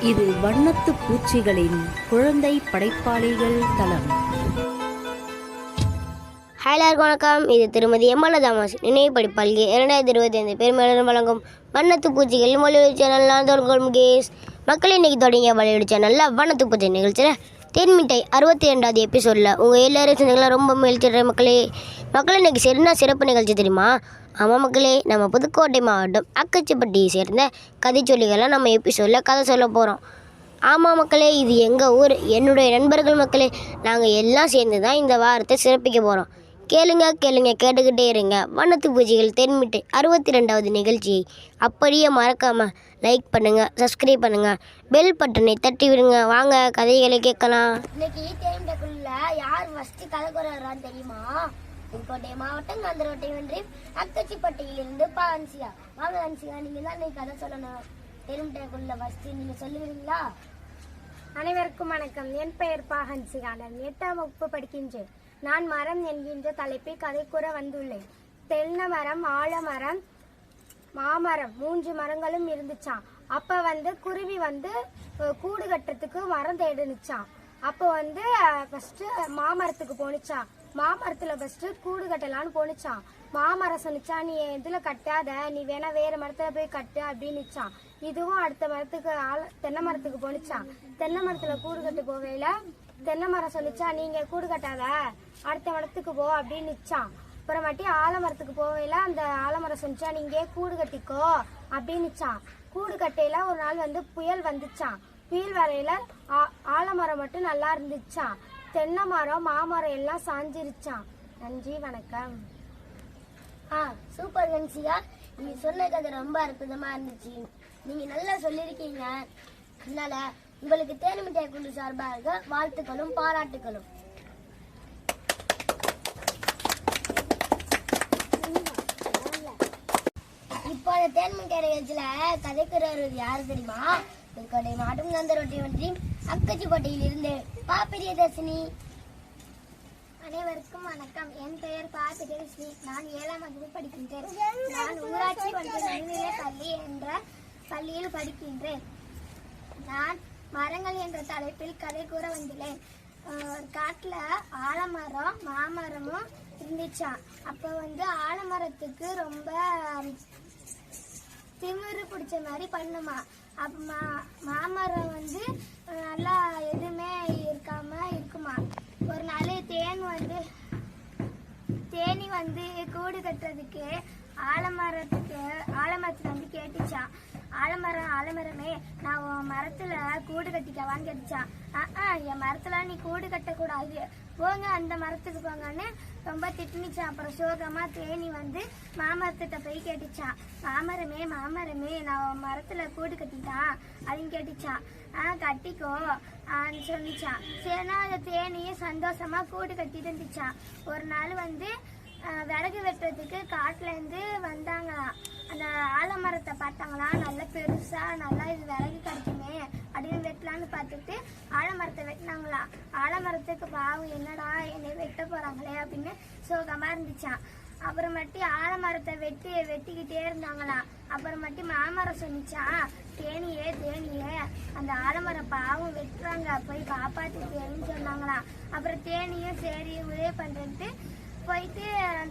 இது வண்ணத்து பூச்சிகளின் குழந்தை படைப்பாளிகள் தளம். ஹாய் எல்லாருக்கும் வணக்கம். இது திருமதி எம்எல்ஏ தாமஸ். நினைவு படிப்பாளிகை இரண்டாயிரத்தி இருபத்தி ஐந்து பெருமையாளர் வழங்கும் வண்ணத்து பூச்சிகள் மொழிவெளி சேனல் நான் தோற்கொள் முகேஷ். மக்கள் இன்னைக்கு தொடங்கிய மொழிவெளி சேனலில் வண்ணத்து பூச்சி நிகழ்ச்சியில் தேன்மிட்டை அறுபத்தி ரெண்டாவது எபிசோடில் உங்கள் எல்லாரும் சொந்தங்களும் ரொம்ப மகிழ்ச்சிடுற மக்களே. மக்கள் இன்னைக்கு சிறந்த சிறப்பு நிகழ்ச்சி தெரியுமா? ஆமாம் மக்களே நம்ம புதுக்கோட்டை மாவட்டம் அக்கச்சிப்பட்டியை சேர்ந்த கதைச்சொல்லிகளை நம்ம எபிசோடில் கதை சொல்ல போகிறோம் ஆமாம் மக்களே இது எங்கள் ஊர்? என்னுடைய நண்பர்கள் மக்களே நாங்கள் எல்லாம் சேர்ந்து தான் இந்த வாரத்தை சிறப்பிக்க போகிறோம் கேளுங்க கேளுங்க கேட்டுக்கிட்டே இருங்க. வண்ணத்து பூஜைகள் தென்மிட்டு அறுபத்தி ரெண்டாவது நிகழ்ச்சியை அப்படியே மறக்காமல் லைக் பண்ணுங்கள் சப்ஸ்கிரைப் பண்ணுங்கள் பெல் பட்டனை தட்டி விடுங்க. வாங்க கதைகளை கேட்கலாம். இன்னைக்கு தேனிடக்குள்ள யார் ஃபஸ்ட்டு கதை குறைறான்னு தெரியுமா? புதுக்கோட்டை மாவட்டம் கந்தரோட்டை ஒன்றி அக்கச்சிப்பட்டியிலிருந்து பா அன்சியா. வாங்க அன்சியா நீங்கள் தான் இன்னைக்கு கதை சொல்லணும். தேனிடக்குள்ள ஃபஸ்ட்டு நீங்கள் சொல்லுவீங்களா? அனைவருக்கும் வணக்கம். என் பெயர் பா ஹன்சிகா நான் எட்டாம் வகுப்பு படிக்கின்றேன். நான் மரம் என்கின்ற தலைப்பில் கதை கூற வந்துள்ளேன். தென்னை மரம் ஆலமரம் மாமரம் மூன்று மரங்களும் இருந்துச்சான் அப்ப வந்து குருவி வந்து கூடு கட்டுறதுக்கு மரம் தேடுனுச்சான் அப்போ வந்து ஃபர்ஸ்ட் மாமரத்துக்கு போனுச்சாம் மாமரத்துல ஃபர்ஸ்ட் கூடு கட்டலான்னு போனுச்சாம் மாமரம் சொன்னிச்சா நீ இதுல கட்டாத. நீ வேணா வேற மரத்துல போய் கட்டு அப்படின்னுச்சான் இதுவும் அடுத்த மரத்துக்கு ஆள் தென்னை மரத்துக்கு போனுச்சான் தென்னை மரத்துல கூடு கட்டு போகையில தென்னை மரம் சொல்லிச்சா நீங்க கூடு கட்டாத. அடுத்த மரத்துக்கு போ அப்படின்னு நிச்சான் அப்புறமாட்டி ஆலமரத்துக்கு போகையில அந்த ஆலமரம் சொன்னிச்சா நீங்க கூடு கட்டிக்கோ அப்படின்னுச்சான் கூடு கட்டையில ஒரு நாள் வந்து புயல் வந்துச்சான் புயல் வரையில ஆ- ஆலமரம் மட்டும் நல்லா இருந்துச்சான் தென்னை மரம் மாமரம் எல்லாம் சாஞ்சிருச்சான் நன்றி வணக்கம். ஆ சூப்பர் கன்சியா நீங்க சொன்ன கதை ரொம்ப அற்புதமா இருந்துச்சு. நீங்க நல்லா சொல்லியிருக்கீங்க. அதனால உங்களுக்கு தேனிமிட்டாய் குண்டு சார்பாக வாழ்த்துக்களும் பாராட்டுகளும் இப்போ தேன்மன் தேன்மிட்டாய் நிகழ்ச்சியில கதைக்கிறவர் யாரு தெரியுமா? புதுக்கோட்டை மாவட்டம் கந்தரோட்டை ஒன்றி அக்கச்சிக்கோட்டையில் இருந்து பா பிரியதர்சினி அனைவருக்கும் வணக்கம். என் பெயர் பா பிரியஸ்ரீ நான் ஏழாம் வகுப்பு படிக்கின்றேன். நான் ஊராட்சி ஒன்றிய நடுநிலை பள்ளி என்ற பள்ளியில் படிக்கின்றேன். நான் மரங்கள் என்ற தலைப்பில் கதை கூற வந்துள்ளேன். ஒரு காட்டுல ஆலமரம் மாமரமும் இருந்துச்சான் அப்போ வந்து ஆலமரத்துக்கு ரொம்ப திமிரு பிடிச்ச மாதிரி பண்ணுமா. அப்போ மா மாமரம் வந்து நல்லா எதுவுமே இருக்காம இருக்குமா. ஒரு நாள் தேன் வந்து தேனி வந்து கூடு கட்டுறதுக்கு ஆலமரத்துக்கு ஆலமரத்துல வந்து கேட்டுச்சான் ஆலமரம் ஆலமரமே நான் உன் மரத்துல கூடு கட்டிக்கவான்னு கேட்டுச்சான் ஆ என் மரத்துல நீ கூடு கட்டக்கூடாது. போங்க அந்த மரத்துக்கு போங்கன்னு ரொம்ப திட்டுனுச்சான் அப்புறம் சோகமா தேனி வந்து மாமரத்திட்ட போய் கேட்டுச்சான் மாமரமே மாமரமே நான் உன் மரத்துல கூடு கட்டிட்டான் அப்படின்னு கேட்டுச்சான் ஆ கட்டிக்கோ ஆன்னு சொல்லிச்சான் சரினா அந்த தேனியும் சந்தோஷமா கூடு கட்டிட்டு இருந்துச்சான் ஒரு நாள் வந்து விறகு வெட்டுறதுக்கு காட்டிலேருந்து வந்தாங்களாம் அந்த ஆலமரத்தை பார்த்தாங்களாம் நல்லா பெருசாக நல்லா இது விறகு கிடைக்குமே அப்படின்னு வெட்டலான்னு பார்த்துட்டு ஆலமரத்தை வெட்டினாங்களாம் ஆலமரத்துக்கு பாவம் என்னடா என்னை வெட்ட போகிறாங்களே அப்படின்னு சோகமாக இருந்துச்சான் அப்புறமேட்டு ஆலமரத்தை வெட்டி வெட்டிக்கிட்டே இருந்தாங்களாம் அப்புறமேட்டு மாமரம் சொன்னிச்சான் தேனியே தேனியே அந்த ஆலமரம் பாவம் வெட்டுறாங்க போய் காப்பாத்து தேனின்னு சொன்னாங்களாம். அப்புறம் தேனியும் சரி உதவி பண்ணுறதுட்டு போயிட்டு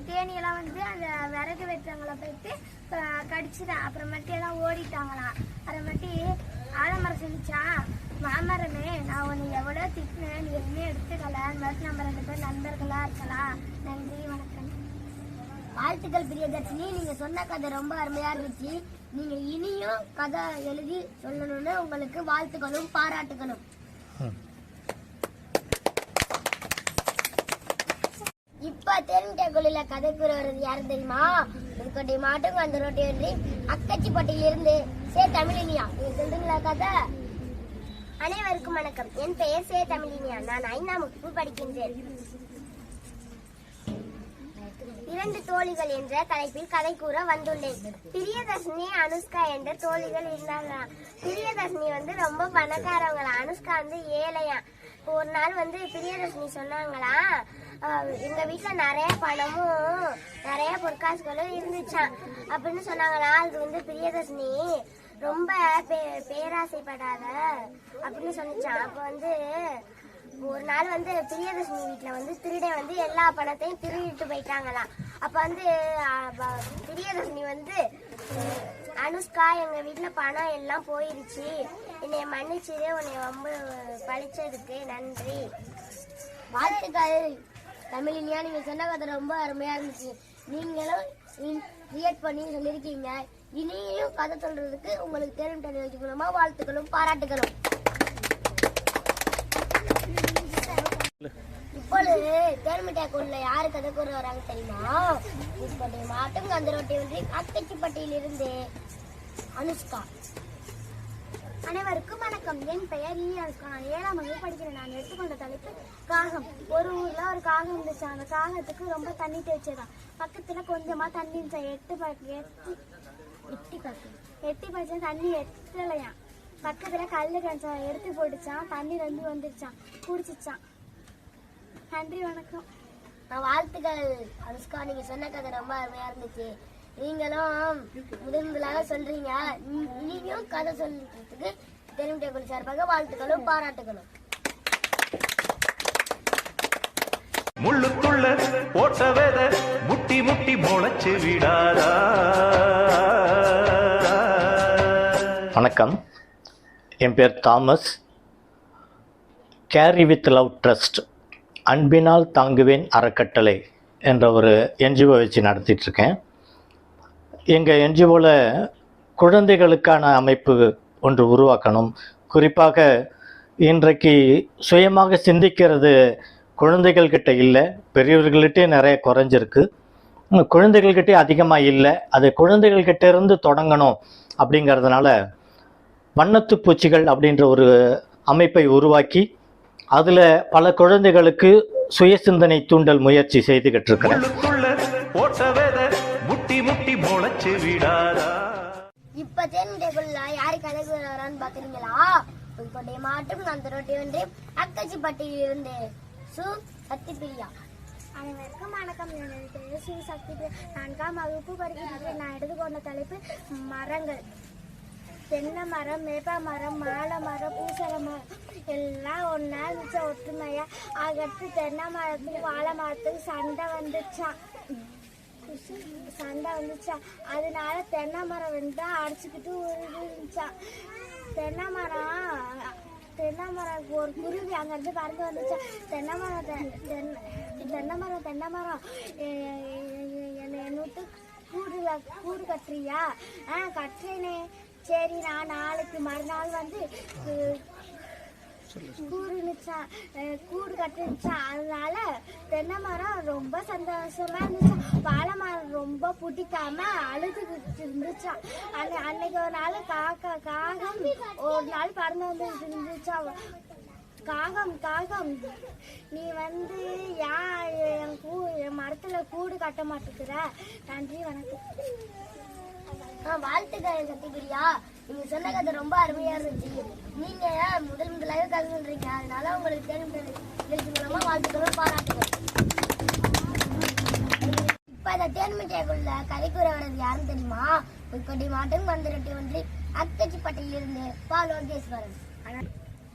தேனியெல்லாம் வந்து அந்த விறகு வெட்டுறவங்கள போயிட்டு க- கடிச்சுதான். அப்புறமேட்டு எல்லாம் ஓடிட்டாங்களாம். அப்புறமேட்டு ஆலமரம் சொன்னிச்சான் மாமரமே நான் உன்னை எவ்வளோ திட்டினேன் நீ எதுவுமே எடுத்துக்கல. அந்த நம்ம ரெண்டு பேரும் நண்பர்களாக இருக்கலாம். நன்றி வணக்கம். வாழ்த்துக்கள் பிரியதர்ஷினி நீங்கள் சொன்ன கதை ரொம்ப அருமையாக இருந்துச்சு. நீங்கள் இனியும் கதை எழுதி சொல்லணும்னு உங்களுக்கு வாழ்த்துக்களும் பாராட்டுகளும். இப்ப தேன்மிட்டாய்க்குள்ள கதை கூற வருது யாரு தெரியுமா? புதுக்கோட்டை மாட்டும் அந்த ரோட்டை வந்து அக்கச்சிப்பட்டியில இருந்து சே தமிழினியா நீங்க சொல்றீங்களா கதை? அனைவருக்கும் வணக்கம். என் பெயர் சே தமிழினியா. நான் ஐந்தாம் வகுப்பு படிக்கின்றேன். இரண்டு தோழிகள் என்ற தலைப்பில் கதை கூற வந்துள்ளேன். பிரியதர்ஷினி அனுஷ்கா என்ற தோழிகள் இருந்தாங்களாம் பிரியதர்ஷினி வந்து ரொம்ப பணக்காரவங்களா? அனுஷ்கா வந்து ஏழையா? ஒரு நாள் வந்து பிரியதர்ஷினி சொன்னாங்களா எங்க வீட்டுல நிறைய பணமும் நிறைய பொற்காசுகளும் இருந்துச்சாம் அப்படின்னு சொன்னாங்களா? அது வந்து பிரியதர்ஷினி ரொம்ப பே- பேராசைப்படாத அப்படின்னு சொன்னிச்சான் அப்போ வந்து ஒரு நாள் வந்து பிரியதர்ஷினி வீட்டில் வந்து திருடன் வந்து எல்லா பணத்தையும் திருடிட்டு போயிட்டாங்களாம் அப்போ வந்து பிரியதர்ஷினி வந்து அனுஷ்கா எங்கள் வீட்டில் பணம் எல்லாம் போயிருச்சு. என்னை மன்னிச்சு உன்னை ரொம்ப பழிச்சதுக்கு நன்றி. வாழ்த்துக்கள். தமிழினியா நீங்க சொன்ன கதை ரொம்ப அருமையா இருந்துச்சு. நீங்களும் கிரியேட் பண்ணி சொல்லியிருக்கீங்க. இனியும் கதை சொல்றதுக்கு உங்களுக்கு தேர்வு டெலிவரி மூலமா வாழ்த்துக்களும் பாராட்டுகளும் இப்பொழுது தேர்மிட்டாக்குள்ள யாரு கதை கூற வராங்க தெரியுமா? இப்படி மாட்டும் கந்தரோட்டி ஒன்றி அக்கச்சிப்பட்டியிலிருந்து அனுஷ்கா. அனைவருக்கும் வணக்கம். என் பெயர் ஈ நான் ஏழாம் வகுப்பு படிக்கிறேன் நான் எடுத்துக்கொண்ட தலைப்பு காகம். ஒரு ஊரில் ஒரு காகம் இருந்துச்சு. அந்த காகத்துக்கு ரொம்ப தண்ணி தேய்ச்சதான் பக்கத்தில் கொஞ்சமாக தண்ணி இருந்துச்சா. எட்டு ப- எட்டி எட்டி பக்கம் எட்டி பச்சை தண்ணி எட்டலையாம். பக்கத்தில் கல் கஞ்சா எடுத்து போட்டுச்சான் தண்ணி ரெண்டு வந்துருச்சான் குடிச்சிச்சான் நன்றி வணக்கம். நான் வாழ்த்துக்கள். அனுஷ்கா நீங்கள் சொன்ன கதை ரொம்ப அருமையாக இருந்துச்சு. நீங்களும் முதன் முதலாக சொல்றீங்க இனியும் கதை சொல்றதுக்கு தெரியும் டேபிள் சார்பாக வாழ்த்துக்களும் பாராட்டுகளும். முள்ளுக்குள்ள போட்ட வித முட்டி முட்டி முளைச்சு விடாதா? வணக்கம். என் பேர் Thomas. Carry with love trust அன்பினால் தாங்குவேன் அறக்கட்டளை என்ற ஒரு என்ஜிஓ வச்சு நடத்திட்டுருக்கேன் எங்கள் என்ஜிஓவில் குழந்தைகளுக்கான அமைப்பு ஒன்று உருவாக்கணும். குறிப்பாக இன்றைக்கு சுயமாக சிந்திக்கிறது குழந்தைகள்கிட்ட இல்லை பெரியவர்கள்கிட்டே நிறைய குறைஞ்சிருக்கு. குழந்தைகள்கிட்டே அதிகமாக இல்லை அது குழந்தைகள்கிட்ட இருந்து தொடங்கணும் அப்படிங்கிறதுனால வண்ணத்து பூச்சிகள் அப்படின்ற ஒரு அமைப்பை உருவாக்கி அதில் பல குழந்தைகளுக்கு சுய சிந்தனை தூண்டல் முயற்சி செய்துகிட்டு இருக்கிறேன். முளைச்சு விடாதா இப்ப டேபிள்ல யாரு கதை கூற வரான்னு பாக்குறீங்களா உங்களுடைய அந்த ரொட்டி ஒன்று அக்கச்சிப்பட்டியில் இருந்து சு சக்திபிரியா அனைவருக்கும் வணக்கம். எனது பெயர் ஸ்ரீ சக்தி. நான்காம் வகுப்பு படிக்கிறேன். நான் எடுத்துக்கொண்ட தலைப்பு மரங்கள். தென்னை மரம் வேப்ப மரம் மாலை மரம் பூசல மரம். எல்லாம் ஒன்றா இருந்துச்சு ஒற்றுமையா. அதுக்கடுத்து தென்னை மரத்துக்கு வாழை மரத்துக்கு சண்டை வந்துச்சான் சண்டை வந்துச்சா? அதனால தென்னை மரம் வந்து அடிச்சுக்கிட்டு இருந்துச்சான் தென்னை மரம் தென்னை மரம் ஒரு குருவி அங்கேருந்து பறந்து வந்துச்சா? தென்னை மரம் தென்னை தென்னை மரம் தென்னை மரம் என்னை கூடுல கூடு கட்டுறியா? ஆ கட்டுறேனே. சரி நான் நாளைக்கு மறுநாள் வந்து கு- கூடுனுச்சா கூடு கட்டுச்சா அதனால தென்னை மரம் ரொம்ப சந்தோஷமா இருந்துச்சா. வாழை மரம் ரொம்ப பிடிக்காம அழுதுகிட்டு இருந்துச்சா. அன்னை அன்னைக்கு ஒரு நாள் காக்கா காகம் ஒரு நாள் பறந்து வந்து இருந்துச்சா. காகம் காகம் நீ வந்து ஏன் என் கூ என் மரத்துல கூடு கட்ட மாட்டேங்கிற? நன்றி வணக்கம். ஆ, வாழ்த்துக்கள் சக்திபிரியா. நீங்க சொன்ன கதை ரொம்ப அருமையா இருந்துச்சு. நீங்க முதல் முதலாக கதை சொல்றீங்க? அதனால உங்களுக்கு தெரியும் நிகழ்ச்சி மூலமா வாழ்த்துக்களும் பாராட்டுகள். இப்ப இந்த தேன்மிட்டாய்க்குள்ள கதை கூற வர்றது யாருன்னு தெரியுமா? புதுக்கோட்டை மாவட்டம் மந்திரட்டி ஒன்றி அக்கச்சிப்பட்டியிலிருந்து பா லோகேஸ்வரன்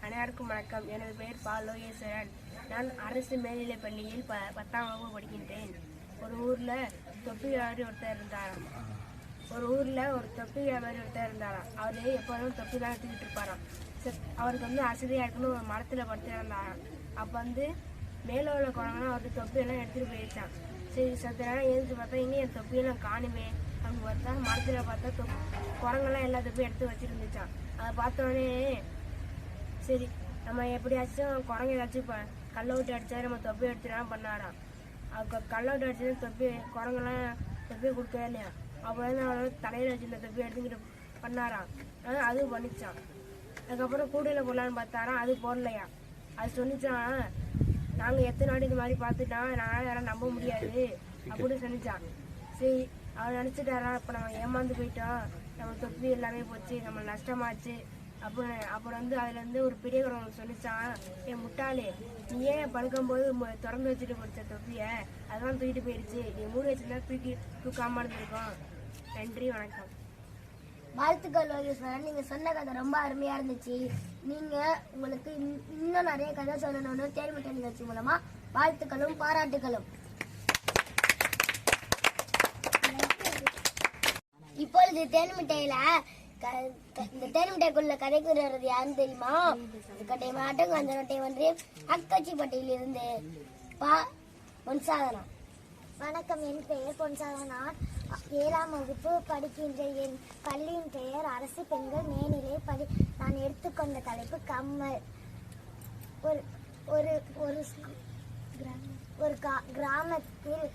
அனைவருக்கும் வணக்கம். எனது பெயர் பா லோகேஸ்வரன் நான் அரசு மேல்நிலைப் பள்ளியில் ப பத்தாம் வகுப்பு படிக்கின்றேன். ஒரு ஊரில் தொப்பி வியாபாரி ஒருத்தர் இருந்தாராம். ஒரு ஊரில் ஒரு தொப்பி வியாபாரி ஒருத்தர் இருந்தாராம். அவர் எப்போதும் தொப்பி தான் எடுத்துக்கிட்டு இருப்பாராம். சரி, அவருக்கு வந்து அசதியாக இருக்குன்னு ஒரு மரத்தில் படுத்து இருந்தாராம். அப்போ வந்து மேலே உள்ள குரங்கெல்லாம் அவருக்கு தொப்பியெல்லாம் எடுத்துகிட்டு போயிடுச்சான் சரி சத்து நேரம் எழுந்து பார்த்தா இன்னும் என் தொப்பியெல்லாம் காணுமே அப்படின்னு பார்த்தா மரத்தில் பார்த்தா தொப் குரங்கெல்லாம் எல்லா தொப்பியும் எடுத்து வச்சுருந்துச்சான் அதை பார்த்தோடனே சரி நம்ம எப்படியாச்சும் குரங்கு ஏதாச்சும் இப்போ கல்லை விட்டு அடித்தா நம்ம தொப்பி எடுத்துடலாம் பண்ணாராம். அதுக்கு கல்லை விட்டு அடிச்சது தொப்பி குரங்கெல்லாம் தொப்பியை கொடுக்கவே இல்லையா அப்புறம் வந்து தலையில் வச்சிருந்த தொப்பி எடுத்துக்கிட்டு பண்ணாராம். ஆனா அதுவும் பண்ணிச்சான் அதுக்கப்புறம் கூடையில் போடலான்னு பார்த்தாராம். அது போடலையா? அது சொன்னிச்சான் நாங்கள் எத்தனை நாடு இந்த மாதிரி பார்த்துட்டோம் நான் யாரும் நம்ப முடியாது அப்படின்னு சொன்னிச்சான். சரி அவர் நினச்சிட்டாரா? இப்போ நம்ம ஏமாந்து போயிட்டோம். நம்ம தொப்பி எல்லாமே போச்சு நம்ம நஷ்டமாச்சு. அப்புறம் அப்புறம் வந்து அதுலேருந்து ஒரு பெரிய குரங்கு சொல்லிச்சான் என் முட்டாளே நீ ஏன் படுக்கும்போது திறந்து வச்சுட்டு படிச்ச தொப்பியை அதெல்லாம் தூக்கிட்டு போயிடுச்சு நீ மூடி வச்சுருந்தா தூக்கி தூக்காமல் இருந்திருக்கோம். நன்றி வணக்கம். வாழ்த்துக்கள் லோகேஸ்வரன் நீங்க சொன்ன கதை ரொம்ப அருமையா இருந்துச்சு. நீங்க உங்களுக்கு இன்- இன்னும் நிறைய கதை சொல்லணும்னு தேர்வுட்ட நிகழ்ச்சி மூலமா வாழ்த்துக்களும் பாராட்டுகளும். இப்பொழுது தேன்மிட்டையில இந்த தேன்மிட்டைக்குள்ள கதைக்கு வர்றது யாருன்னு தெரியுமா? கட்டை மாட்டம் கந்தனட்டை வந்து அக்கச்சிப்பட்டியில் இருந்து பா பொன்சாதனா. வணக்கம் என் பெயர் பொன்சாதனா. ஏழாம் வகுப்பு படிக்கின்ற என் பள்ளியின் பெயர் அரசு பெண்கள் மேல்நிலை படி நான் எடுத்துக்கொண்ட தலைப்பு கம்மல். ஒரு ஒரு ஒரு ஒரு கிராமத்தில்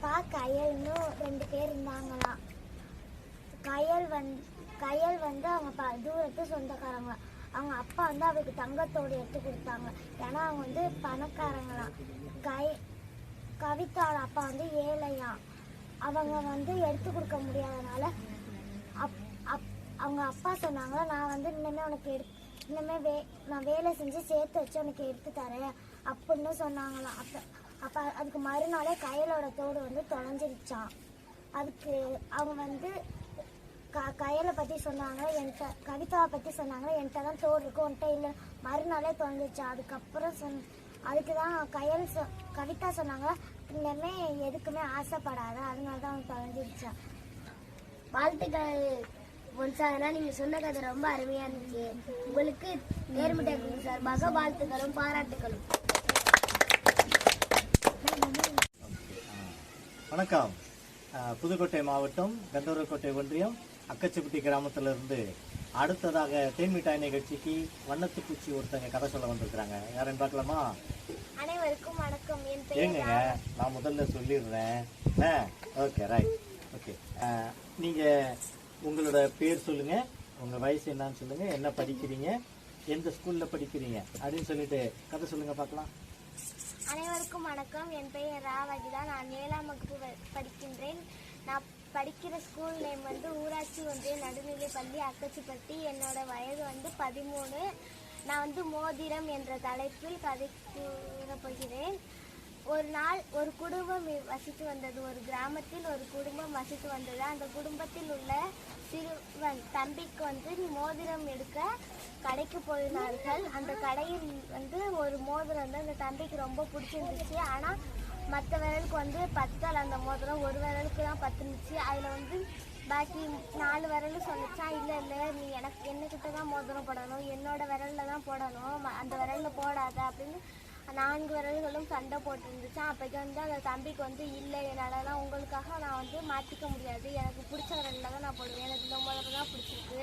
க- கயல்னு ரெண்டு பேர் இருந்தாங்களாம் கயல் வந் கயல் வந்து அவங்க ப தூரத்து சொந்தக்காரங்க. அவங்க அப்பா வந்து அவருக்கு தங்கத்தோடு எடுத்து கொடுத்தாங்க. ஏன்னா அவங்க வந்து பணக்காரங்களாம். கை கவிதாவோட அப்பா வந்து ஏழையா. அவங்க வந்து எடுத்து கொடுக்க முடியாதனால அப் அப் அவங்க அப்பா சொன்னாங்க நான் வந்து இன்னுமே உனக்கு எடு இன்னுமே வே நான் வேலை செஞ்சு சேர்த்து வச்சு உனக்கு எடுத்து தரேன் அப்படின்னு சொன்னாங்களாம். அப்போ அப்போ அதுக்கு மறுநாளே கையலோட தோடு வந்து தொலைஞ்சிருச்சான் அதுக்கு அவங்க வந்து க கயலை பற்றி சொன்னாங்க என்கிட்ட கவிதாவை பற்றி சொன்னாங்க என்கிட்ட தான் தோடு இருக்கு உன்கிட்ட இல்லை. மறுநாளே தொலைஞ்சிருச்சான் அதுக்கப்புறம் சொன்ன அதுக்கு தான் கயல் சொ கவிதா சொன்னாங்க. இன்னமே எதுக்குமே ஆசைப்படாத. அதனால தான் அவன் தொலைஞ்சிருச்சா வாழ்த்துக்கள் பொன்சாதனா நீங்க சொன்ன கதை ரொம்ப அருமையா இருந்துச்சு. உங்களுக்கு நேர்மிட்டை சார். சார்பாக வாழ்த்துக்களும் பாராட்டுகளும் வணக்கம். புதுக்கோட்டை மாவட்டம் கந்தவரக்கோட்டை ஒன்றியம் அக்கச்சிப்பட்டி கிராமத்திலிருந்து அடுத்ததாக தேன்மிட்டாய் நிகழ்ச்சிக்கு வண்ணத்து பூச்சி ஒருத்தங்க கதை சொல்ல வந்திருக்கிறாங்க. யாருன்னு பார்க்கலாமா? அனைவருக்கும் வணக்கம். என் ஏங்க நான் முதல்ல சொல்லிடுறேன். ஓகே ரைட் ஓகே நீங்கள் உங்களோட பேர் சொல்லுங்க. உங்கள் வயசு என்னன்னு சொல்லுங்க. என்ன படிக்கிறீங்க? எந்த ஸ்கூலில் படிக்கிறீங்க? அப்படின்னு சொல்லிட்டு கதை சொல்லுங்க பார்க்கலாம். அனைவருக்கும் வணக்கம். என் பெயர் ராவகிதா நான் ஏழாம் வகுப்பு படிக்கின்றேன். நான் படிக்கிற ஸ்கூல் நேம் வந்து ஊராட்சி ஒன்றிய நடுநிலை பள்ளி அக்கச்சிப்பட்டி. என்னோட வயது வந்து பதிமூணு. நான் வந்து மோதிரம் என்ற தலைப்பில் கதை கூறப் போகிறேன். ஒரு நாள் ஒரு குடும்பம் வசித்து வந்தது. ஒரு கிராமத்தில் ஒரு குடும்பம் வசித்து வந்தது. அந்த குடும்பத்தில் உள்ள சிறுவன் தம்பிக்கு வந்து மோதிரம் எடுக்க கடைக்கு போயினார்கள் அந்த கடையில் வந்து ஒரு மோதிரம் வந்து அந்த தம்பிக்கு ரொம்ப பிடிச்சிருந்துச்சு. ஆனால் மற்ற விரலுக்கு வந்து பத்தல் அந்த மோதிரம். ஒரு விரலுக்கு தான் பத்துனுச்சு அதில் வந்து பாக்கி நாலு விரலும் சொல்லிச்சான் இல்லை இல்லை நீ எனக்கு என்னக்கிட்ட தான் மோதிரம் போடணும். என்னோடய விரலில் தான் போடணும். அந்த விரலில் போடாத அப்படின்னு நான்கு விரல்களும் சண்டை போட்டுருந்துச்சான் அப்போக்கு வந்து அந்த தம்பிக்கு வந்து இல்லை என்னாலலாம் உங்களுக்காக நான் வந்து மாற்றிக்க முடியாது. எனக்கு பிடிச்ச விரலில் தான் நான் போடுவேன். எனக்கு இந்த மோதிரம் தான் பிடிச்சிருக்கு.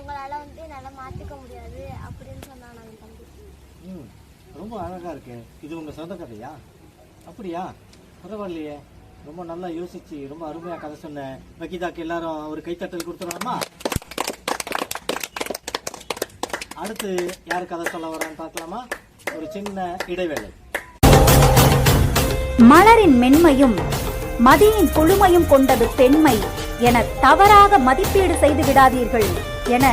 உங்களால் வந்து என்னால் மாற்றிக்க முடியாது அப்படின்னு சொன்னான் அந்த தம்பி. ம் ரொம்ப அழகாக இருக்கு. இது உங்கள் சொந்த கதையா? அப்படியா? பரவாயில்லையே. ரொம்ப நல்லா யோசிச்சு ரொம்ப அருமையாக கதை சொன்னேன் வக்கீதாக்கு எல்லாரும் ஒரு கைத்தட்டல் கொடுத்துடலாமா? அடுத்து யார் கதை சொல்ல வரான்னு பார்க்கலாமா? ஒரு சின்ன இடைவேளை. மலரின் மென்மையும் மதியின் குழுமையும் கொண்டது பெண்மை என தவறாக மதிப்பீடு செய்து விடாதீர்கள் என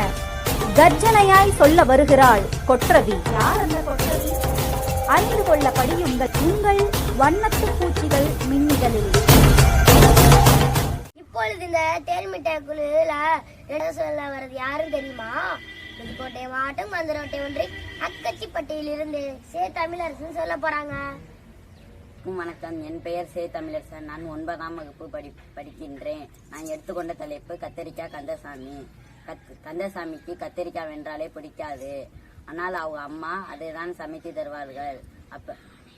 கர்ஜனையாய் சொல்ல வருகிறாள் கொற்றவி. யார் அந்த கொற்றவி? அறிந்து கொள்ள படியுங்கள். உங்கள் வண்ணத்து பூச்சிகள் மின்னிதழில் இப்பொழுது இந்த தேன்மிட்டாய் குழுல இடம் சொல்ல வர்றது யாரும் தெரியுமா? புதுக்கோட்டை மாவட்டம் மதுரோட்டை ஒன்றை அக்கச்சிப்பட்டியில் இருந்து சே தமிழரசன் சொல்ல போறாங்க. வணக்கம். என் பெயர் சே தமிழரசன். நான் ஒன்பதாம் வகுப்பு படி படிக்கின்றேன். நான் எடுத்துக்கொண்ட தலைப்பு கத்தரிக்காய் கந்தசாமி. கத் கந்தசாமிக்கு கத்தரிக்காய் வென்றாலே பிடிக்காது. ஆனால் அவங்க அம்மா அதை தான் சமைத்து தருவார்கள். அப்ப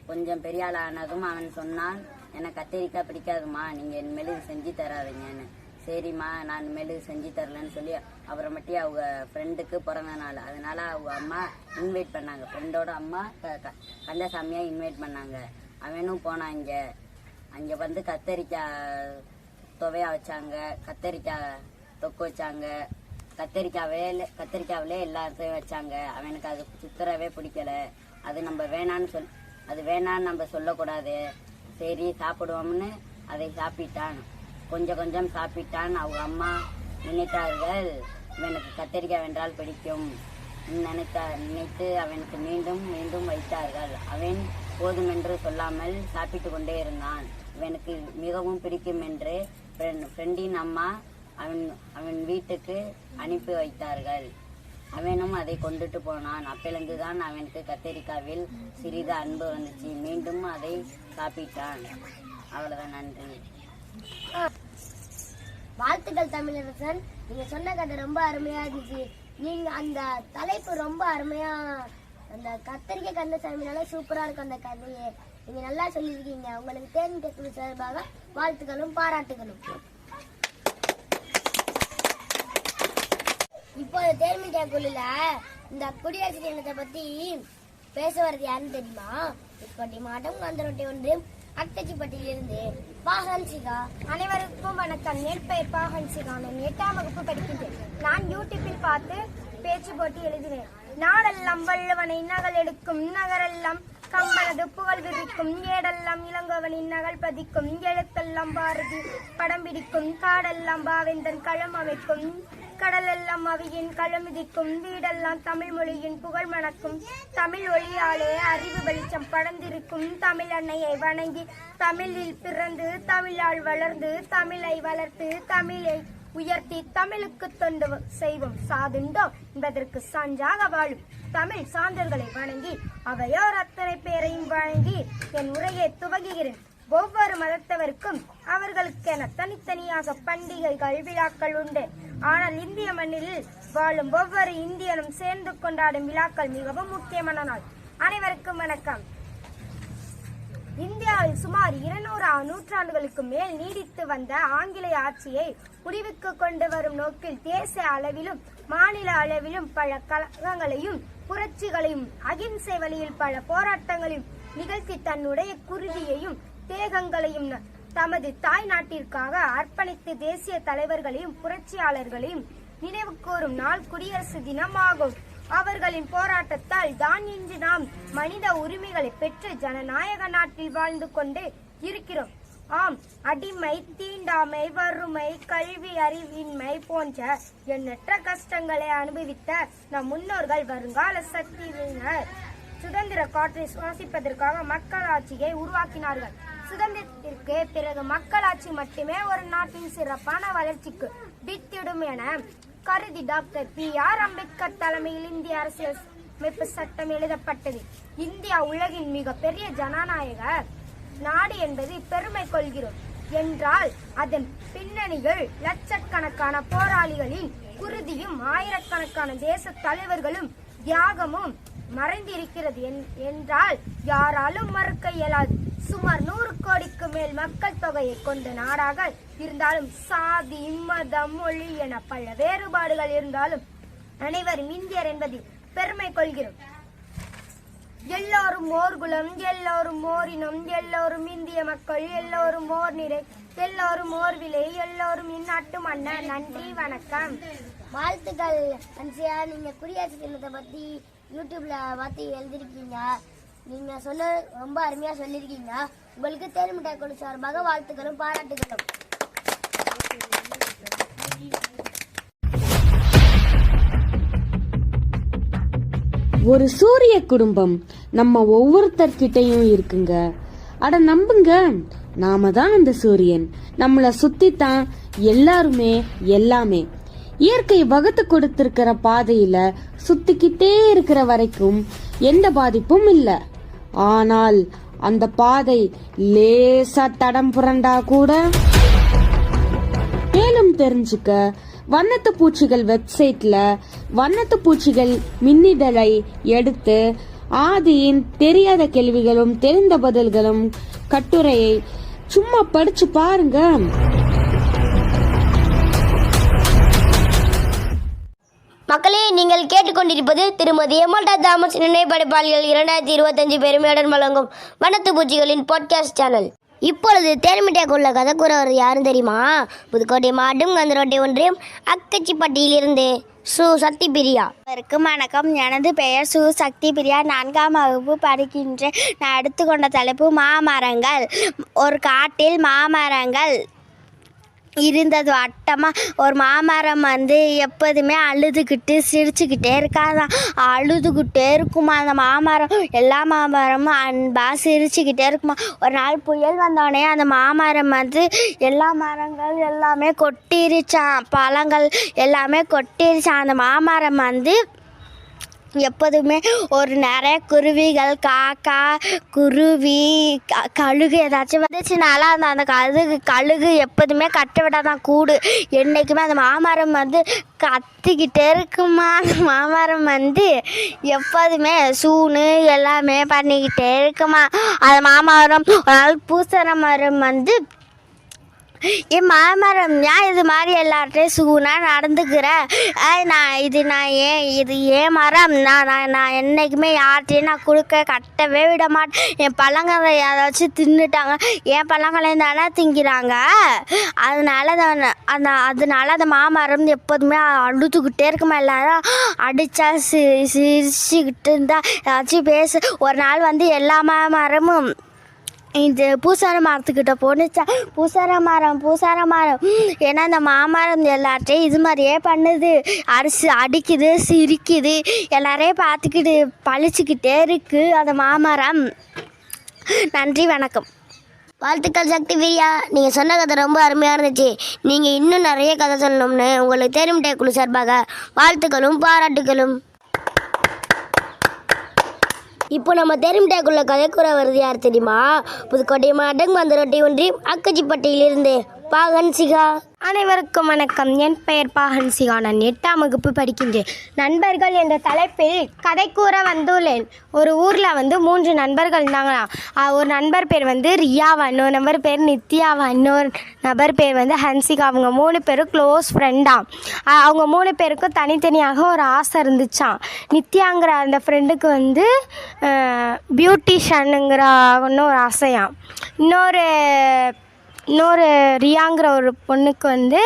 கொஞ்சம் பெரிய ஆனதும் அவன் சொன்னான் எனக்கு கத்தரிக்காய் பிடிக்காதுமா நீங்க இனிமேல் இது செஞ்சு தராதுங்கன்னு. சரிம்மா நான் இனிமேல் இது செஞ்சு தரலன்னு சொல்லி அப்புறமேட்டி அவங்க ஃப்ரெண்டுக்கு பிறந்த நாள். அதனால அவங்க அம்மா இன்வைட் பண்ணாங்க. ஃப்ரெண்டோட அம்மா க- கந்தசாமியா இன்வைட் பண்ணாங்க. அவனும் போனான் இங்க. அங்க வந்து கத்தரிக்காய் துவையா வச்சாங்க கத்தரிக்காய் தொக்கு வச்சாங்க கத்தரிக்காவே கத்தரிக்காவிலே எல்லாத்தையும் வச்சாங்க. அவனுக்கு அது சுத்தரவே பிடிக்கல. அது நம்ம வேணான்னு சொல் அது வேணான்னு நம்ம சொல்லக்கூடாது. சரி சாப்பிடுவோம்னு அதை சாப்பிட்டான். கொஞ்சம் கொஞ்சம் சாப்பிட்டான். அவங்க அம்மா நினைத்தார்கள் இவனுக்கு கத்தரிக்காய் வென்றால் பிடிக்கும். நினைத்த நினைத்து அவனுக்கு மீண்டும் மீண்டும் வைத்தார்கள். அவன் போதுமென்று சொல்லாமல் சாப்பிட்டு கொண்டே இருந்தான். இவனுக்கு மிகவும் பிடிக்கும் என்று ஃப்ரெண்டின் அம்மா அவன் அவன் வீட்டுக்கு அனுப்பி வைத்தார்கள். அவனும் அதை கொண்டுட்டு போனான். அப்பிலிருந்துதான் அவனுக்கு கத்தரிக்காவில் சிறிது அன்பு வந்துச்சு. மீண்டும் அதை சாப்பிட்டான். அவ்வளவுதான் நன்றி. வாழ்த்துக்கள் தமிழரசன். நீங்க சொன்ன கதை ரொம்ப அருமையா இருந்துச்சு. நீங்க அந்த தலைப்பு ரொம்ப அருமையா அந்த கத்தரிக்காய் கந்தசாமினால சூப்பரா இருக்கும் அந்த கதையை. நீங்க நல்லா சொல்லியிருக்கீங்க. உங்களுக்கு தேன் சார்பாக வாழ்த்துக்களும் பாராட்டுகளும். இப்போ தேர்மிட்டா குழுல இந்த குடியரசு தினத்தை பத்தி பேச வர்றது யாருன்னு தெரியுமா? இப்பட்டி மாவட்டம் கந்தரொட்டி ஒன்று அக்கச்சிப்பட்டியிலிருந்து பாகன்சிகா அனைவருக்கும் வணக்கம். என் பெயர் பாகன்சிகா நான் எட்டாம் வகுப்பு படிக்கின்றேன். நான் யூடியூப்பில் பார்த்து பேச்சு போட்டி எழுதினேன். நாடெல்லாம் வள்ளுவனை நகல் எடுக்கும் நகரெல்லாம் கம்பனது புகழ் விரிக்கும் ஏடெல்லாம் இளங்கவனின் நகல் பதிக்கும். எழுத்தெல்லாம் பாரதி படம் பிடிக்கும். காடெல்லாம் பாவேந்தன் களம் அமைக்கும். கடலெல்லாம் அவையின் களமிதிக்கும் வீடெல்லாம் தமிழ் மொழியின் புகழ் மணக்கும். தமிழ் ஒளியாலே அறிவு வெளிச்சம் படர்ந்திருக்கும். தமிழ் அன்னையை வணங்கி தமிழில் பிறந்து தமிழால் வளர்ந்து தமிழை வளர்த்து தமிழை உயர்த்தி தமிழுக்கு தொண்டு செய்வோம். சாதுண்டோ என்பதற்கு சான்றாக வாழும் தமிழ் சான்றல்களை வணங்கி அவையோர் அத்தனை பேரையும் வழங்கி என் உரையை துவங்குகிறேன். ஒவ்வொரு மதத்தவருக்கும் அவர்களுக்கென தனித்தனியாக பண்டிகைகள் விழாக்கள் உண்டு. ஆனால் இந்திய மண்ணில் வாழும் ஒவ்வொரு இந்தியனும் சேர்ந்து கொண்டாடும் விழாக்கள் மிகவும் முக்கியமான நாள். அனைவருக்கும் வணக்கம். இந்தியாவில் சுமார் இருநூறு நூற்றாண்டுகளுக்கு மேல் நீடித்து வந்த ஆங்கிலேய ஆட்சியை முடிவுக்கு கொண்டு வரும் நோக்கில் தேசிய அளவிலும் மாநில அளவிலும் பல கழகங்களையும் புரட்சிகளையும் அகிம்சை வழியில் பல போராட்டங்களையும் நிகழ்த்தி தன்னுடைய குருதியையும் தேகங்களையும் தமது தாய் நாட்டிற்காக அர்ப்பணித்து தேசிய தலைவர்களையும் புரட்சியாளர்களையும் நினைவு கூறும் நாள் குடியரசு தினம் ஆகும் அவர்களின் போராட்டத்தால் தான் இன்று நாம் மனித உரிமைகளை பெற்று ஜனநாயக நாட்டில் வாழ்ந்து கொண்டு இருக்கிறோம். ஆம் அடிமை தீண்டாமை வறுமை கல்வி அறிவின்மை போன்ற எண்ணற்ற கஷ்டங்களை அனுபவித்த நம் முன்னோர்கள் வருங்கால சக்தியினர். சுதந்திர காற்றை சுவாசிப்பதற்காக மக்களாட்சியை உருவாக்கினார்கள். சுதந்திரத்திற்கு பிறகு மக்களாட்சி மட்டுமே ஒரு நாட்டின் சிறப்பான வளர்ச்சிக்கு வித்திடும் என கருதி டாக்டர் பி ஆர் அம்பேத்கர் தலைமையில் இந்திய அரசியல் அமைப்பு சட்டம் எழுதப்பட்டது. இந்தியா உலகின் மிக பெரிய ஜனநாயக நாடு என்பது பெருமை கொள்கிறோம். என்றால் அதன் பின்னணியில் லட்சக்கணக்கான போராளிகளின் குருதியும் ஆயிரக்கணக்கான தேச தலைவர்களும் தியாகமும் மறைந்திருக்கிறது என்- என்றால் யாராலும் மறுக்க இயலாது. சுமார் நூறு கோடிக்கு மேல் மக்கள் தொகையை கொண்ட நாடாக இருந்தாலும் சாதி மதம் மொழி என பல வேறுபாடுகள் இருந்தாலும் அனைவரும் இந்தியர் என்பதில் பெருமை கொள்கிறோம். எல்லோரும் ஓர்குலம் எல்லோரும் ஓரினம் எல்லோரும் இந்திய மக்கள் எல்லோரும் ஓர் நிறை எல்லோரும் ஓர் விலை எல்லோரும் இந்நாட்டு மன்னர். நன்றி வணக்கம். வாழ்த்துக்கள் அன்சியா நீங்க குடியரசு தினத்தை பத்தி யூடியூப்ல பார்த்து எழுதிருக்கீங்க. நீங்க சொல்ல ரொம்ப அருமையா சொல்லியிருக்கீங்க. உங்களுக்கு தேர்மிட்டாய் குழு சார்பாக வாழ்த்துக்களும் பாராட்டுகளும். ஒரு சூரிய குடும்பம் நம்ம ஒவ்வொருத்தர்கிட்டயும் இருக்குங்க. அட நம்புங்க நாம தான் அந்த சூரியன். நம்மளை சுத்தி தான் எல்லாருமே எல்லாமே. இயற்கை வகுத்து கொடுத்திருக்கிற பாதையில சுத்திக்கிட்டே இருக்கிற வரைக்கும் எந்த பாதிப்பும் இல்ல. ஆனால் அந்த பாதை லேசா தடம் புரண்டா கூட. மேலும் தெரிஞ்சுக்க வண்ணத்து பூச்சிகள் வெப்சைட்ல வண்ணத்து பூச்சிகள் மின்னிதழை எடுத்து ஆதியின் தெரியாத கேள்விகளும் தெரிந்த பதில்களும் கட்டுரையை சும்மா படிச்சு பாருங்க. மக்களே நீங்கள் கேட்டுக்கொண்டிருப்பது திருமதி எமல்டா தாமஸ் நினைப்படைப்பாளிகள் இரண்டாயிரத்தி இருபத்தஞ்சு பெருமையுடன் வழங்கும் வனத்து பூச்சிகளின் பாட்காஸ்ட் சேனல் இப்பொழுது தேன்மிட்டாக்குள்ள கதை கூறவர் யாரும் தெரியுமா? புதுக்கோட்டை மாட்டும் கந்தரோட்டை ஒன்றியம் அக்கச்சிப்பட்டியிலிருந்து சு. சக்தி பிரியா அவருக்கு வணக்கம். எனது பெயர் சு. சக்தி பிரியா நான்காம் வகுப்பு படிக்கின்றேன் நான் எடுத்துக்கொண்ட தலைப்பு மாமரங்கள். ஒரு காட்டில் மாமரங்கள். இருந்தது வட்டமாக ஒரு மாமரம் வந்து எப்போதுமே அழுதுகிட்டு சிரிச்சுக்கிட்டே இருக்காதான் அழுதுகிட்டே இருக்குமா? அந்த மாமரம் எல்லா மாமரமும் அன்பாக சிரிச்சுக்கிட்டே இருக்குமா? ஒரு நாள் புயல் வந்தோடனே அந்த மாமரம் வந்து எல்லா மரங்கள் எல்லாமே கொட்டிருச்சான் பழங்கள் எல்லாமே கொட்டிருச்சான் அந்த மாமரம் வந்து எப்போதுமே ஒரு நிறைய குருவிகள் காக்கா குருவி க கழுகு ஏதாச்சும் வந்துச்சுனால அந்த அந்த கழுகு கழுகு எப்போதுமே கட்ட விடாதான் கூடு. என்றைக்குமே அந்த மாமரம் வந்து கத்திக்கிட்டே இருக்குமா? அந்த மாமரம் வந்து எப்போதுமே சூனு எல்லாமே பண்ணிக்கிட்டே இருக்குமா? அந்த மாமரம் ஒரு நாள் பூசண மரம் வந்து என் மாமரம் ஏன் இது மாதிரி எல்லார்ட்டையும் சூனா நடந்துக்கிற நான் இது நான் ஏன் இது ஏன் மரம்? நான் நான் நான் என்றைக்குமே யார்கிட்டையும் நான் கொடுக்க கட்டவே விட மாட்டேன். என் பழங்களை யாராச்சும் தின்னுட்டாங்க. என் பழங்களையும் தானே திங்கிறாங்க. அதனால அந்த அதனால அந்த மாமரம் எப்போதுமே அழுதுகிட்டே இருக்குமா எல்லாரும்? அடித்தா சி சிரிச்சுக்கிட்டு இருந்தால் ஏதாச்சும் பேசு. ஒரு நாள் வந்து எல்லா மாமரமும் இந்த பூசார மரத்துக்கிட்ட போனுச்சா பூசார மரம் பூசார மரம். ஏன்னா இந்த மாமரம் எல்லார்ட்டையும் இது மாதிரியே பண்ணுது. அரிசி அடிக்குது சிரிக்குது. எல்லாரையும் பார்த்துக்கிட்டு பழிச்சுக்கிட்டே இருக்கு அந்த மாமரம். நன்றி வணக்கம். வாழ்த்துக்கள் சக்தி பிரியா. நீங்கள் சொன்ன கதை ரொம்ப அருமையாக இருந்துச்சு. நீங்கள் இன்னும் நிறைய கதை சொல்லணும்னு உங்களுக்கு தெரியும் டே குழு சார்பாக. வாழ்த்துக்களும் பாராட்டுகளும் இப்போ நம்ம தெரியும் டேக்குள்ள கதைக்குற வருது யார் தெரியுமா? புதுக்கோட்டை மாவட்டம் மந்தரொட்டி ஒன்றியம் அக்கச்சிப்பட்டியிலிருந்து. பாகன்சிகா. அனைவருக்கும் வணக்கம். என் பெயர் பாகன்சிகா. நான் எட்டாம் வகுப்பு படிக்கின்றேன். நண்பர்கள் என்ற தலைப்பில் கதை கூற வந்துள்ளேன். ஒரு ஊரில் வந்து மூன்று நண்பர்கள் இருந்தாங்களாம் ஒரு நண்பர் பேர் வந்து ரியாவா இன்னொரு நம்பர் பேர் நித்யாவா இன்னொரு நபர் பேர் வந்து ஹன்சிகா. அவங்க மூணு பேரும் க்ளோஸ் ஃப்ரெண்டாம் அவங்க மூணு பேருக்கும் தனித்தனியாக ஒரு ஆசை இருந்துச்சான் நித்யாங்கிற அந்த ஃப்ரெண்டுக்கு வந்து பியூட்டிஷனுங்கிற ஒரு ஆசையாம் இன்னொரு இன்னொரு ரியாங்கிற ஒரு பொண்ணுக்கு வந்து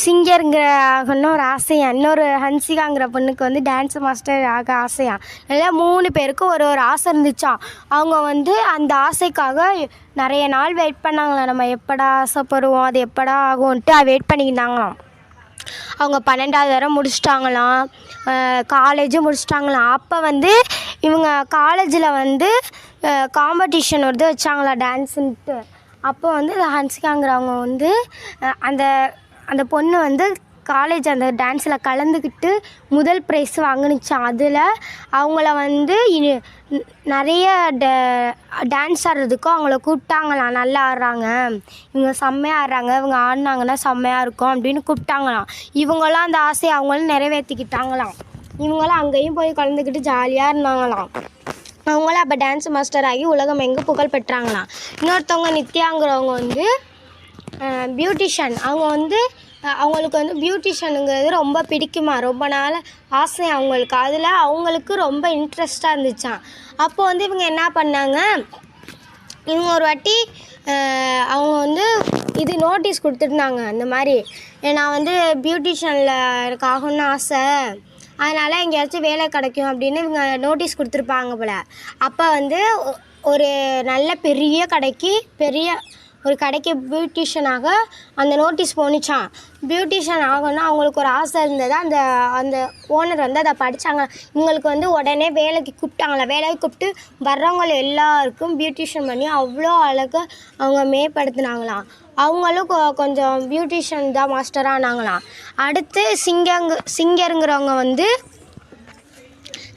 சிங்கருங்கிற ஆகணும்னு ஒரு ஆசையா. இன்னொரு ஹன்சிகாங்கிற பொண்ணுக்கு வந்து டான்ஸ் மாஸ்டர் ஆக ஆசையா. நல்லா மூணு பேருக்கும் ஒரு ஒரு ஆசை இருந்துச்சா? அவங்க வந்து அந்த ஆசைக்காக நிறைய நாள் வெயிட் பண்ணாங்களாம். நம்ம எப்படா ஆசைப்படுவோம் அது எப்படா ஆகும்ன்ட்டு வெயிட் பண்ணிக்கிட்டாங்களாம். அவங்க பன்னெண்டாவது வரை முடிச்சிட்டாங்களாம். காலேஜும் முடிச்சிட்டாங்களாம். அப்போ வந்து இவங்க காலேஜில் வந்து காம்படிஷன் வந்து வச்சாங்களாம் டான்ஸுன்ட்டு அப்போ வந்து ஹன்சிகாங்கிறவங்க வந்து அந்த அந்த பொண்ணு வந்து காலேஜ் அந்த டான்ஸில் கலந்துக்கிட்டு முதல் ப்ரைஸ் வாங்கினுச்சான் அதில் அவங்கள வந்து இனி நிறைய டான்ஸ் ஆடுறதுக்கும் அவங்கள கூப்பிட்டாங்களாம். நல்லா ஆடுறாங்க. இவங்க செம்மையாக ஆடுறாங்க. இவங்க ஆடினாங்கன்னா செம்மையாக இருக்கும் அப்படின்னு கூப்பிட்டாங்களாம். இவங்களாம் அந்த ஆசையை அவங்களும் நிறைவேற்றிக்கிட்டாங்களாம் இவங்களாம் அங்கேயும் போய் கலந்துக்கிட்டு ஜாலியாக இருந்தாங்களாம். அவங்களும் அப்போ டான்ஸ் மாஸ்டர் ஆகி உலகம் எங்கே புகழ் பெற்றாங்களாம் இன்னொருத்தவங்க நித்யாங்கிறவங்க வந்து பியூட்டிஷியன் அவங்க வந்து அவங்களுக்கு வந்து பியூட்டிஷியனுங்கிறது ரொம்ப பிடிக்குமா? ரொம்ப நாள் ஆசை அவங்களுக்கு. அதில் அவங்களுக்கு ரொம்ப இன்ட்ரெஸ்டாக இருந்துச்சாம். அப்போ வந்து இவங்க என்ன பண்ணாங்க? இவங்க ஒரு வாட்டி அவங்க வந்து இது நோட்டீஸ் கொடுத்துருந்தாங்க. இந்த மாதிரி நான் வந்து பியூட்டிஷியனில் எனக்கு ஆகணும்னு ஆசை. அதனால் எங்கேயாச்சும் வேலை கிடைக்கும் அப்படின்னு இவங்க நோட்டீஸ் கொடுத்துருப்பாங்க போல். அப்போ வந்து ஒரு நல்ல பெரிய கடைக்கு பெரிய ஒரு கடைக்கு பியூட்டிஷியனாக அந்த நோட்டீஸ் போணுச்சான் பியூட்டிஷியன் ஆகணும்னா அவங்களுக்கு ஒரு ஆசை இருந்தது. அந்த அந்த ஓனர் வந்து அதை படித்தாங்க இவங்களுக்கு வந்து உடனே வேலைக்கு கூப்பிட்டாங்களா? வேலைக்கு கூப்பிட்டு வர்றவங்க எல்லாருக்கும் பியூட்டிஷியன் பண்ணி அவ்வளோ அழகாக அவங்க மேம்படுத்தினாங்களாம். அவங்களும் கொ- கொஞ்சம் பியூட்டிஷியன் தான் மாஸ்டராக ஆனாங்களாம். அடுத்து சிங்கங் சிங்கருங்கிறவங்க வந்து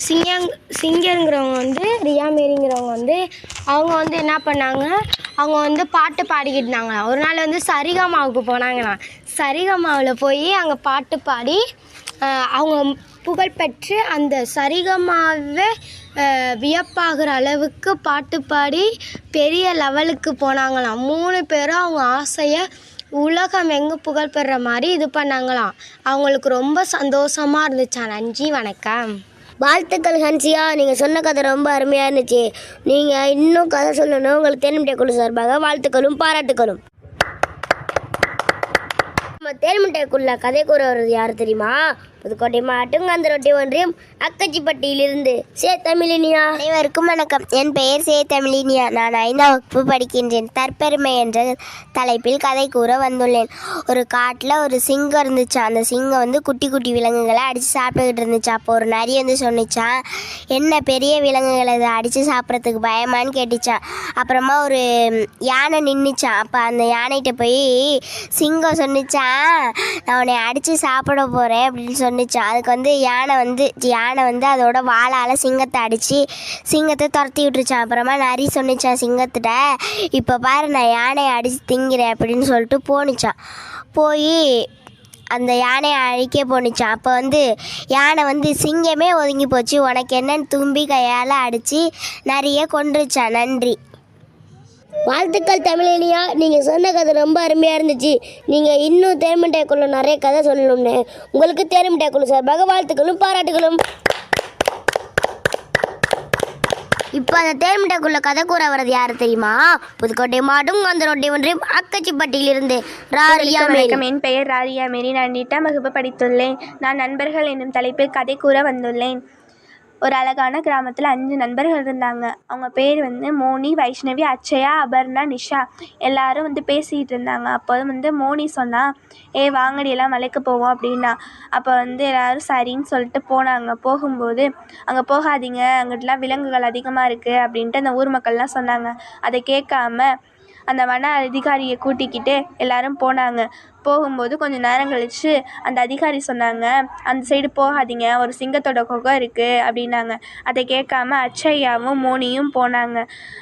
சிங்கங் சிங்கருங்கிறவங்க வந்து ரியா மேரிங்கிறவங்க வந்து அவங்க வந்து என்ன பண்ணாங்க அவங்க வந்து பாட்டு பாடிக்கிட்டு இருந்தாங்களாம் ஒரு நாள் வந்து சரிகமாவுக்கு போனாங்களாம். சரிகமாவில் போய் அங்கே பாட்டு பாடி அவங்க புகழ்பெற்று அந்த சரிகமாவே வியப்பாகிற அளவுக்கு பாட்டு பாடி பெரிய லெவலுக்கு போனாங்களாம். மூணு பேரும் அவங்க ஆசையை உலகம் எங்கே புகழ்பெற மாதிரி இது பண்ணாங்களாம். அவங்களுக்கு ரொம்ப சந்தோஷமாக இருந்துச்சா நன்றி வணக்கம். வாழ்த்துக்கள் ஹன்சியா. நீங்கள் சொன்ன கதை ரொம்ப அருமையாக இருந்துச்சு. நீங்கள் இன்னும் கதை சொல்லணும் உங்களுக்கு தெரியும் குழு சார்பாக வாழ்த்துக்களும் பாராட்டுக்களும். நம்ம தேன்முட்டைக்குள்ள கதை கூறுவது யார் தெரியுமா? புதுக்கோட்டை மாவட்டம் கந்தரொட்டி ஒன்றியம் அக்கச்சிப்பட்டியிலிருந்து. சே தமிழினியா. அனைவருக்கும் வணக்கம். என் பெயர் சே தமிழினியா. நான் ஐந்தாம் வகுப்பு படிக்கின்றேன். தற்பெருமை என்ற தலைப்பில் கதை கூற வந்துள்ளேன். ஒரு காட்டில் ஒரு சிங்கம் இருந்துச்சு. அந்த சிங்கம் வந்து குட்டி குட்டி விலங்குகளை அடித்து சாப்பிட்டுக்கிட்டு இருந்துச்சு. அப்போ ஒரு நரி வந்து சொன்னிச்சான் என்ன பெரிய விலங்குகளை அதை அடித்து சாப்பிட்றதுக்கு பயமான்னு கேட்டுச்சான் அப்புறமா ஒரு யானை நின்றுச்சான் அப்போ அந்த யானைகிட்ட போய் சிங்கம் சொன்னிச்சான் நான் உன்னை அடித்து சாப்பிட போகிறேன் அப்படின்னு சொன்னிச்சான் அதுக்கு வந்து யானை வந்து யானை வந்து அதோட வாளால் சிங்கத்தை அடித்து சிங்கத்தை துரத்தி விட்டுருச்சான் அப்புறமா நரி சொன்னிச்சான் சிங்கத்திட்ட இப்போ பாரு நான் யானையை அடித்து திங்கிறேன் அப்படின்னு சொல்லிட்டு போணுச்சான் போய் அந்த யானையை அழிக்க போணுச்சான் அப்போ வந்து யானை வந்து சிங்கமே ஒதுங்கி போச்சு. உனக்கு என்னன்னு தும்பி கையால் அடித்து நிறைய கொன்றுச்சான் நன்றி. வாழ்த்துக்கள் தமிழினியா. நீங்கள் சொன்ன கதை ரொம்ப அருமையாக இருந்துச்சு. நீங்கள் இன்னும் தேர்மண்டைக்குள்ள நிறைய கதை சொல்லணும்னு. உங்களுக்கு தேர்மண்டைக்குள்ள சார்பாக வாழ்த்துக்களும் பாராட்டுகளும். இப்போ அந்த தேர்மண்டைக்குள்ள கதை கூற வர்றது யார் தெரியுமா? புதுக்கோட்டை மாவட்டம் கந்தரோட்டை ஒன்றியம் அக்கச்சிப்பட்டியிலிருந்து ராரியா மேரி. வணக்கம். என் பெயர் ராரியா மேரி. நான் எட்டாம் வகுப்பு படித்துள்ளேன். நான் நண்பர்கள் என்னும் தலைப்பில் கதை கூற வந்துள்ளேன். ஒரு அழகான கிராமத்தில் அஞ்சு நண்பர்கள் இருந்தாங்க. அவங்க பேர் வந்து மோனி வைஷ்ணவி அச்சயா அபர்ணா நிஷா. எல்லாரும் வந்து பேசிகிட்டு இருந்தாங்க. அப்போ வந்து மோனி சொன்னா ஏ வாங்கடி எல்லாம் மலைக்கு போவோம் அப்படின்னா. அப்போ வந்து எல்லாரும் சரின்னு சொல்லிட்டு போனாங்க. போகும்போது அங்கே போகாதீங்க. அங்கிட்டலாம் விலங்குகள் அதிகமாக இருக்குது அப்படின்ட்டு அந்த ஊர் மக்கள்லாம் சொன்னாங்க. அதை கேட்காம அந்த வன அதிகாரியை கூட்டிக்கிட்டு எல்லாரும் போனாங்க. போகும்போது கொஞ்சம் நேரம் கழிச்சு அந்த அதிகாரி சொன்னாங்க அந்த சைடு போகாதீங்க ஒரு சிங்கத்தோட குகை இருக்குது அப்படின்னாங்க. அதை கேட்காம அச்சையாவும் மோனியும் போனாங்க.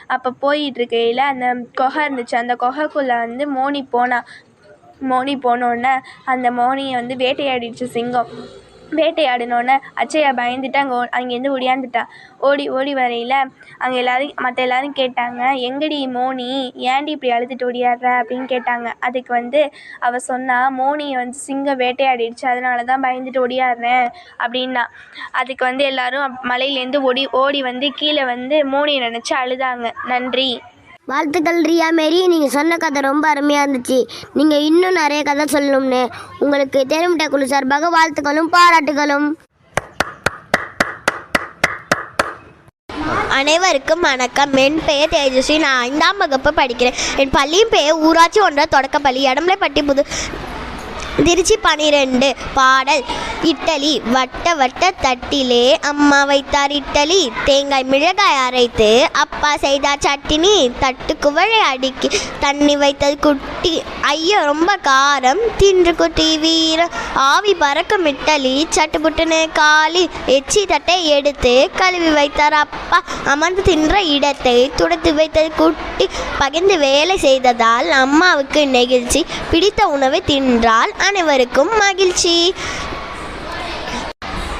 அப்போ போயிட்டுருக்கையில் அந்த குகை இருந்துச்சு. அந்த குகைக்குள்ளே வந்து மோனி போனா மோனி போனோடனே அந்த மோனியை வந்து வேட்டையாடிடுச்சு சிங்கம். வேட்டையாடினோடனே அச்சையா பயந்துட்டு அங்கே அங்கேருந்து ஒடியாந்துட்டா ஓடி ஓடி வரையில் அங்கே எல்லோரும் மற்ற எல்லாரும் கேட்டாங்க எங்கடி மோனி? ஏன்டி இப்படி அழுதுட்டு ஓடியாடுற? அப்படின்னு கேட்டாங்க. அதுக்கு வந்து அவ சொன்னா மோனியை வந்து சிங்கம் வேட்டையாடிடுச்சு அதனால தான் பயந்துட்டு ஓடியாடுறேன் அப்படின்னா. அதுக்கு வந்து எல்லோரும் மலையிலேருந்து ஓடி ஓடி வந்து கீழே வந்து மோனியை நினச்சி அழுதாங்க. நன்றி. வாழ்த்துக்கள் ரியா மேரி. நீங்கள் சொன்ன கதை ரொம்ப அருமையாக இருந்துச்சு. நீங்கள் இன்னும் நிறைய கதை சொல்லணும்னு. உங்களுக்கு தேர்முட்டை குழு சார்பாக வாழ்த்துக்களும் பாராட்டுகளும். அனைவருக்கும் வணக்கம். என் பெயர் தேஜஸ்வி. நான் ஐந்தாம் வகுப்பு படிக்கிறேன். என் பள்ளியின் பெயர் ஊராட்சி ஒன்றா தொடக்கப்பள்ளி இடமலைப்பட்டி புது திருச்சி பனிரெண்டு பாடல். இட்டலி வட்ட வட்ட தட்டிலே அம்மா வைத்தார் இட்டலி. தேங்காய் மிளகாய் அரைத்து அப்பா செய்தார் சட்டினி. தட்டு குவழை அடுக்கி தண்ணி வைத்தது குட்டி. ஐயோ ரொம்ப காரம். தின்று குட்டி வீரம் ஆவி பறக்கும் இட்டலி. சட்டுப்புட்டுன்னு காலி. எச்சி தட்டை எடுத்து கழுவி வைத்தார் அப்பா. அமர்ந்து தின்ற இடத்தை துடைத்து வைத்தது குட்டி. பகிர்ந்து வேலை செய்ததால் அம்மாவுக்கு நெகிழ்ச்சி. பிடித்த உணவை தின்றால் அனைவருக்கும் மகிழ்ச்சி.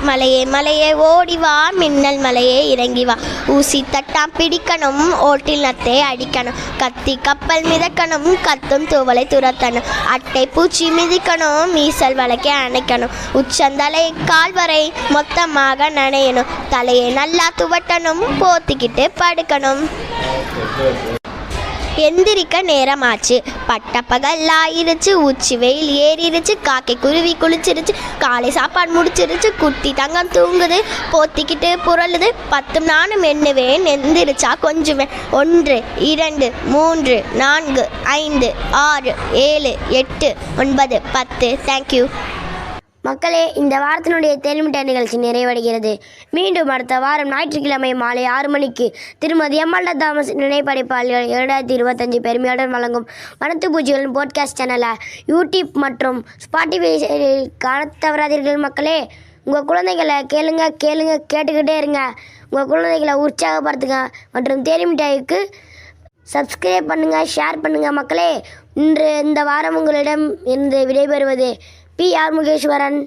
மலையே மலையே ஓடி வா. மின்னல் மலையே இறங்கி வா. ஊசி தட்டாம் பிடிக்கணும். ஓட்டில் நத்தை அடிக்கணும். கத்தி கப்பல் மிதக்கணும். கத்தும் தூவலை துரத்தணும். அட்டை பூச்சி மிதிக்கணும். மீசல் வளைக்க அணைக்கணும். உச்சந்தலை கால் வரை மொத்தமாக நனையணும். தலையை நல்லா துவட்டணும். போத்திக்கிட்டு படுக்கணும். எந்திரிக்க நேரமாச்சு. பட்ட பகல் ஆயிருச்சு உச்சி வெயில் ஏறிடுச்சு காக்கை குருவி குளிச்சிருச்சு காலை சாப்பாடு முடிச்சிருச்சு குட்டி தங்கம் தூங்குது போத்திக்கிட்டு புரளுது. பத்தும் நானும் எண்ணுவேன் எந்திரிச்சா கொஞ்சுவேன். ஒன்று இரண்டு மூன்று நான்கு ஐந்து ஆறு ஏழு எட்டு ஒன்பது பத்து. தேங்க்யூ மக்களே இந்த வாரத்தினுடைய தேன்மிட்ட நிகழ்ச்சி நிறைவடைகிறது. மீண்டும் அடுத்த வாரம் ஞாயிற்றுக்கிழமை மாலை ஆறு மணிக்கு திருமதி எம்எல்ஏ தாமஸ் நினைப்படைப்பாளர்கள் இரண்டாயிரத்தி இருபத்தஞ்சு பெருமையுடன் வழங்கும் வனத்து பூஜைகளின் போட்காஸ்ட் சேனலை யூடியூப் மற்றும் ஸ்பாட்டிஃபை செயலில் தவறாதீர்கள் மக்களே. உங்கள் குழந்தைகளை கேளுங்க கேளுங்க கேட்டுக்கிட்டே இருங்க. உங்கள் குழந்தைகளை உற்சாகப்படுத்துங்க மற்றும் தேனிமிட்டாய்க்கு சப்ஸ்கிரைப் பண்ணுங்கள் ஷேர் பண்ணுங்கள் மக்களே. இன்று இந்த வாரம் உங்களிடம் இருந்து விடைபெறுவது பி ஆர் முகேஸ்வரன்.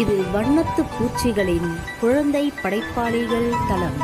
இது வண்ணத்து பூச்சிகளின் குழந்தை படைப்பாளிகள் தளம்.